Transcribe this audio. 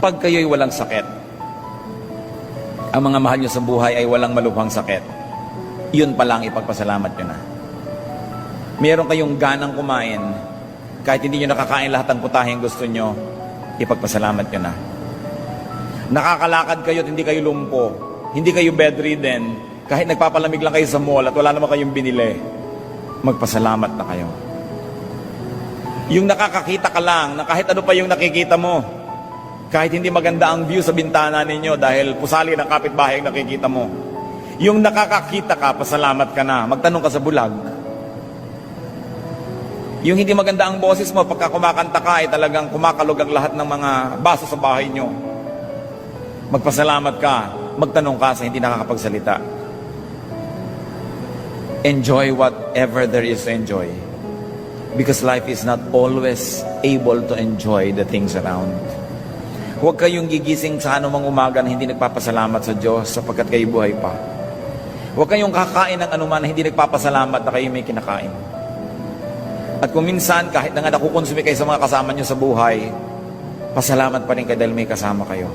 Pag kayo'y walang sakit, ang mga mahal nyo sa buhay ay walang malubhang sakit, yun pa lang ipagpasalamat nyo na. Meron kayong ganang kumain, kahit hindi nyo nakakain lahat ng putaheng gusto nyo, ipagpasalamat nyo na. Nakakalakad kayo at hindi kayo lumpo, hindi kayo bedridden, kahit nagpapalamig lang kayo sa mall at wala naman kayong binili, magpasalamat na kayo. Yung nakakakita ka lang, na kahit ano pa yung nakikita mo, kahit hindi maganda ang view sa bintana ninyo dahil pusali ng kapitbahay ang nakikita mo, yung nakakakita ka, pasalamat ka na. Magtanong ka sa bulag. Yung hindi maganda ang boses mo, pagka kumakanta ka, ay talagang kumakalog ang lahat ng mga baso sa bahay nyo. Magpasalamat ka, magtanong ka sa hindi nakakapagsalita. Enjoy whatever there is to enjoy. Because life is not always able to enjoy the things around. Huwag kayong gigising sa anumang umaga na hindi nagpapasalamat sa Diyos sapagkat kayo buhay pa. Huwag kayong kakain ng anuman na hindi nagpapasalamat na kayo may kinakain. At kung minsan, kahit na nga nakukonsumi kayo sa mga kasama nyo sa buhay, pasalamat pa rin kayo dahil may kasama kayo.